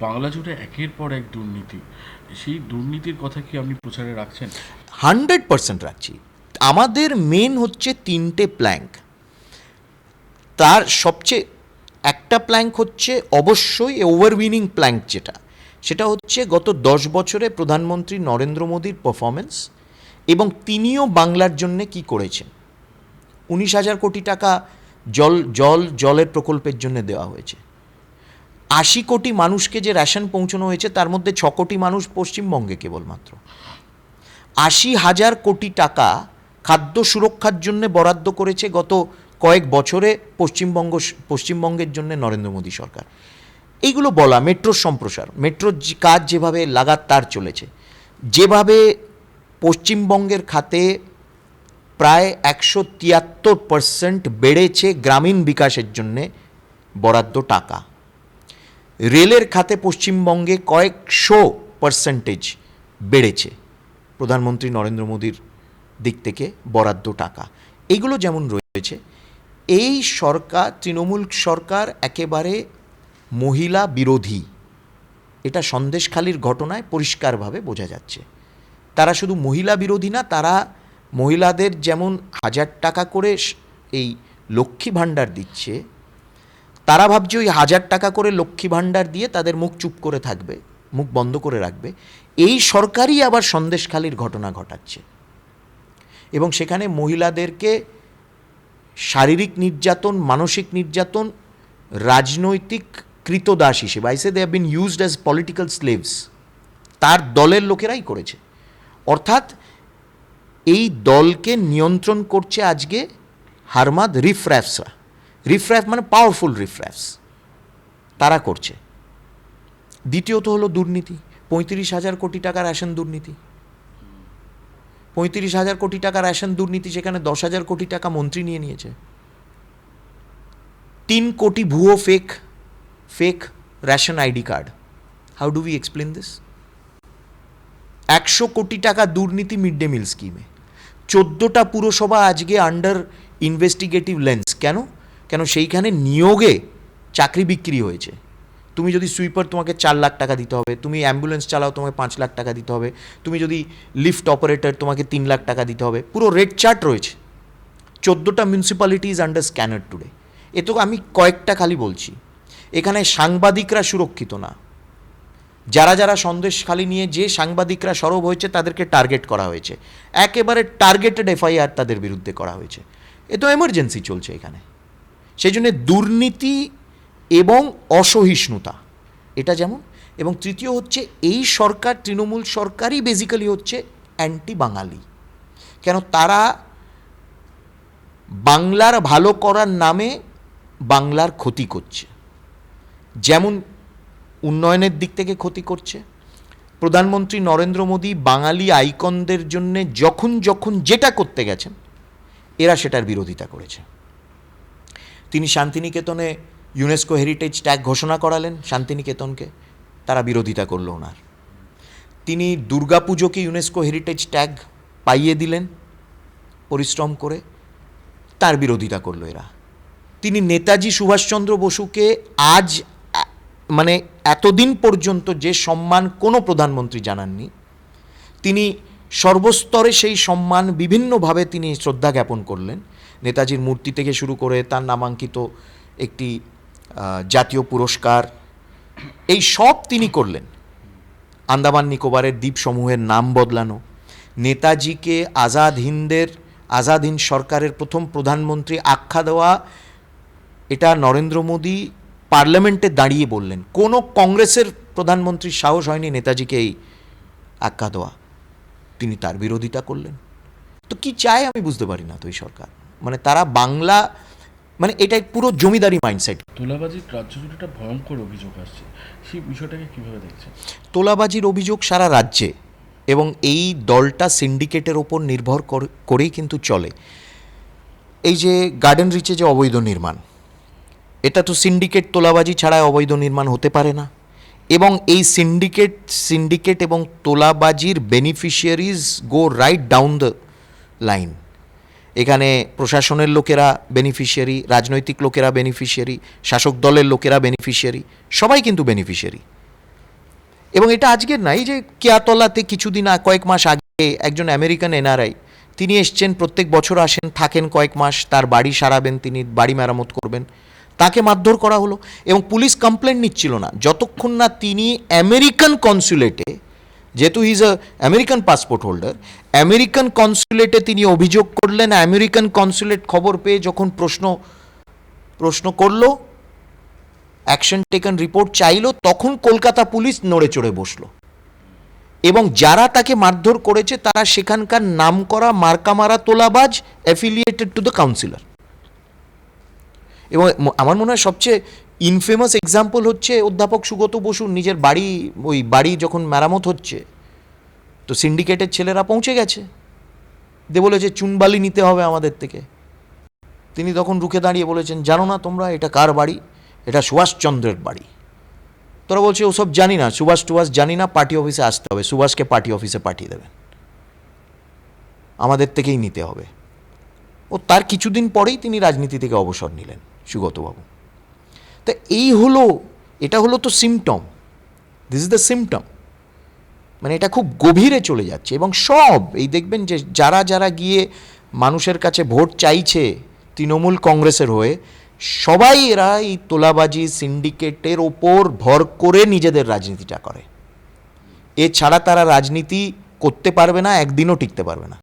বাংলা জুড়ে একের পর এক দুর্নীতি। সেই দুর্নীতির কথা কি আপনি প্রচারে রাখছেন? হান্ড্রেড পার্সেন্ট রাখছি। আমাদের মেন হচ্ছে তিনটে প্ল্যাঙ্ক তার সবচেয়ে একটা প্ল্যাঙ্ক হচ্ছে অবশ্যই ওভারউইনিং প্ল্যাঙ্ক যেটা। সেটা হচ্ছে গত দশ বছরে প্রধানমন্ত্রী নরেন্দ্র মোদীর পারফরমেন্স এবং তিনিও বাংলার জন্যে কি করেছেন? উনিশ হাজার কোটি টাকা জল জল, জলের প্রকল্পের জন্য দেওয়া হয়েছে। আশি কোটি মানুষকে যে রেশন পৌঁছানো হয়েছে, তার মধ্যে ছ কোটি মানুষ পশ্চিমবঙ্গে কেবলমাত্র। আশি হাজার কোটি টাকা খাদ্য সুরক্ষার জন্য বরাদ্দ করেছে গত কয়েক বছরে পশ্চিমবঙ্গ, পশ্চিমবঙ্গের জন্য নরেন্দ্র মোদী সরকার। এইগুলো বলা, মেট্রোর সম্প্রসার মেট্রোর কাজ যেভাবে লাগাতার চলেছে, যেভাবে পশ্চিমবঙ্গের খাতে প্রায় একশো তিয়াত্তর পার্সেন্ট বেড়েছে গ্রামীণ বিকাশের জন্যে বরাদ্দ টাকা। রেলের খাতে পশ্চিমবঙ্গে কয়েকশো পার্সেন্টেজ বেড়েছে। প্রধানমন্ত্রী নরেন্দ্র মোদীর দিক থেকে বরাদ্দ টাকা। এগুলো যেমন রয়েছে, এই সরকার, তৃণমূল সরকার একেবারে মহিলা বিরোধী। এটা সন্দেশখালির ঘটনায় পরিষ্কারভাবে বোঝা যাচ্ছে। তারা শুধু মহিলা বিরোধী না, তারা মহিলাদের যেমন হাজার টাকা করে এই লক্ষ্মী ভাণ্ডার দিচ্ছে তারা ভাবছে ওই হাজার টাকা করে লক্ষ্মী ভাণ্ডার দিয়ে তাদের মুখ চুপ করে থাকবে, মুখ বন্ধ করে রাখবে। এই সরকারই আবার সন্দেশখালির ঘটনা ঘটাচ্ছে। এবং সেখানে মহিলাদেরকে শারীরিক নির্যাতন, মানসিক নির্যাতন, রাজনৈতিক কৃতদাস হিসেবে I say they have been used as political slaves তার দলের লোকেরাই করেছে। অর্থাৎ এই দলকে নিয়ন্ত্রণ করছে আজকে হারমাদ রিফ্র্যাফসরা রিফ্র্যাফ মানে পাওয়ারফুল রিফ্র্যাফস তারা করছে। দ্বিতীয়ত হলো দুর্নীতি। পঁয়ত্রিশ হাজার কোটি টাকা রেশন দুর্নীতি। পঁয়ত্রিশ হাজার কোটি টাকা রেশন দুর্নীতি সেখানে দশ হাজার কোটি টাকা মন্ত্রী নিয়ে নিয়েছে। তিন কোটি ভুয়ো fake fake ration ID card how do we explain this একশো কোটি টাকা দুর্নীতি মিড ডে মিল স্কিমে চোদ্দোটা পুরসভা আজকে আন্ডার ইনভেস্টিগেটিভ লেন্স কেন? কেন সেইখানে নিয়োগে চাকরি বিক্রি হয়েছে। তুমি যদি সুইপার তোমাকে চার লাখ টাকা দিতে হবে, তুমি অ্যাম্বুলেন্স চালাও তোমাকে পাঁচ লাখ টাকা দিতে হবে, তুমি যদি লিফট অপারেটর তোমাকে তিন লাখ টাকা দিতে হবে, পুরো রেড চার্ট রয়েছে। চোদ্দোটা municipality is under scanner today এ তো আমি কয়েকটা খালি বলছি। এখানে সাংবাদিকরা সুরক্ষিত না। যারা যারা সন্দেশ খালি নিয়ে যে সাংবাদিকরা সরব হয়েছে তাদেরকে টার্গেট করা হয়েছে। একেবারে টার্গেটেড এফআইআর তাদের বিরুদ্ধে করা হয়েছে। এ তো এমার্জেন্সি চলছে এখানে। সেই জন্য দুর্নীতি এবং অসহিষ্ণুতা, এটা যেমন। এবং তৃতীয় হচ্ছে, এই সরকার, তৃণমূল সরকারই বেসিক্যালি হচ্ছে অ্যান্টি বাঙালি কেন তারা বাংলার ভালো করার নামে বাংলার ক্ষতি করছে। যেমন উন্নয়নের দিক থেকে ক্ষতি করছে। প্রধানমন্ত্রী নরেন্দ্র মোদী বাঙালি আইকনদের জন্যে যখন যখন যেটা করতে গেছেন, এরা সেটার বিরোধিতা করেছে। তিনি শান্তিনিকেতনে ইউনেস্কো হেরিটেজ ট্যাগ ঘোষণা করালেন, শান্তিনিকেতনকে তারা বিরোধিতা করল ওনার। তিনি দুর্গাপুজোকে ইউনেস্কো হেরিটেজ ট্যাগ পাইয়ে দিলেন, পরিশ্রম করে তার বিরোধিতা করল এরা। তিনি নেতাজি সুভাষচন্দ্র বসুকে আজ মানে এতদিন পর্যন্ত যে সম্মান কোনো প্রধানমন্ত্রী জানাননি, তিনি সর্বস্তরে সেই সম্মান বিভিন্নভাবে তিনি শ্রদ্ধা জ্ঞাপন করলেন। নেতাজির মূর্তি থেকে শুরু করে তার নামাঙ্কিত একটি জাতীয় পুরস্কার, এই সব তিনি করলেন। আন্দামান নিকোবরের দ্বীপসমূহের নাম বদলানো, নেতাজিকে আজাদ হিন্দের, আজাদ হিন্দ সরকারের প্রথম প্রধানমন্ত্রী আখ্যা দেওয়া, এটা নরেন্দ্র মোদী পার্লামেন্টে দাঁড়িয়ে বললেন। কোনো কংগ্রেসের প্রধানমন্ত্রীর সাহস হয়নি নেতাজিকে এই আখ্যা দেওয়া। তিনি তার বিরোধিতা করলেন। তো কি চায় আমি বুঝতে পারি না তো এই সরকার? মানে তারা বাংলা মানে এটাই পুরো জমিদারি মাইন্ডসেট তোলাবাজির রাজ্য জুড়ে একটা ভয়ঙ্কর অভিযোগ আসছে। সেই বিষয়টাকে কীভাবে দেখছেন? তোলাবাজির অভিযোগ সারা রাজ্যে এবং এই দলটা সিন্ডিকেটের ওপর নির্ভর কর- করেই কিন্তু চলে। এই যে গার্ডেন রিচে যে অবৈধ নির্মাণ এটা তো সিন্ডিকেট তোলাবাজি ছাড়া অবৈধ নির্মাণ হতে পারে না। এবং এই সিন্ডিকেট সিন্ডিকেট এবং তোলাবাজির beneficiaries go right down the line এখানে প্রশাসনের লোকেরা বেনিফিশিয়ারি রাজনৈতিক লোকেরা বেনিফিশিয়ারি শাসক দলের লোকেরা বেনিফিশিয়ারি সবাই কিন্তু বেনিফিশিয়ারি এবং এটা আজকের নাই যে কেয়াতলাতে কিছুদিন কয়েক মাস আগে একজন আমেরিকান এনআরআই তিনি এসছেন, প্রত্যেক বছর আসেন, থাকেন কয়েক মাস, তার বাড়ি সারাবেন তিনি, বাড়ি মেরামত করবেন। তাকে মারধর করা হলো এবং পুলিশ কমপ্লেন নিচ্ছিল না। যতক্ষণ না তিনি আমেরিকান কনসুলেটে যেহেতু is a American passport holder American কনসুলেটে তিনি অভিযোগ করলেন আমেরিকান কনসুলেট খবর পেয়ে যখন প্রশ্ন প্রশ্ন করল অ্যাকশন টেকন রিপোর্ট চাইলো, তখন কলকাতা পুলিশ নড়ে চড়ে বসল। এবং যারা তাকে মারধর করেছে, তারা সেখানকার নামকরা মার্কামারা তোলাবাজ অ্যাফিলিয়েটেড টু দ্য কাউন্সিলর এবং আমার মনে হয় সবচেয়ে ইনফেমাস এক্সাম্পল হচ্ছে অধ্যাপক সুগত বসুর নিজের বাড়ি, ওই বাড়ি যখন মেরামত হচ্ছে, তো সিন্ডিকেটের ছেলেরা পৌঁছে গেছে। দে বলেছে, চুনবালি নিতে হবে আমাদের থেকে। তিনি তখন রুখে দাঁড়িয়ে বলেছেন, জানো না তোমরা, এটা কার বাড়ি? এটা সুভাষচন্দ্রের বাড়ি। তোরা বলছে, ওসব জানি না, সুভাষ টুভাষ জানি না, পার্টি অফিসে আসতে হবে। সুভাষকে পার্টি অফিসে পাঠিয়ে দেবেন। আমাদের থেকেই নিতে হবে। ও তার কিছুদিন পরেই তিনি রাজনীতি থেকে অবসর নিলেন সুগতবাবু। তা এই হলো, এটা হলো তো symptom this is the symptom মানে এটা খুব গভীরে চলে যাচ্ছে এবং সব, এই দেখবেন যে যারা যারা গিয়ে মানুষের কাছে ভোট চাইছে তৃণমূল কংগ্রেসের হয়ে, সবাই এরা এই তোলাবাজি সিন্ডিকেটের ওপর ভর করে নিজেদের রাজনীতিটা করে। এছাড়া তারা রাজনীতি করতে পারবে না, একদিনও টিকতে পারবে না।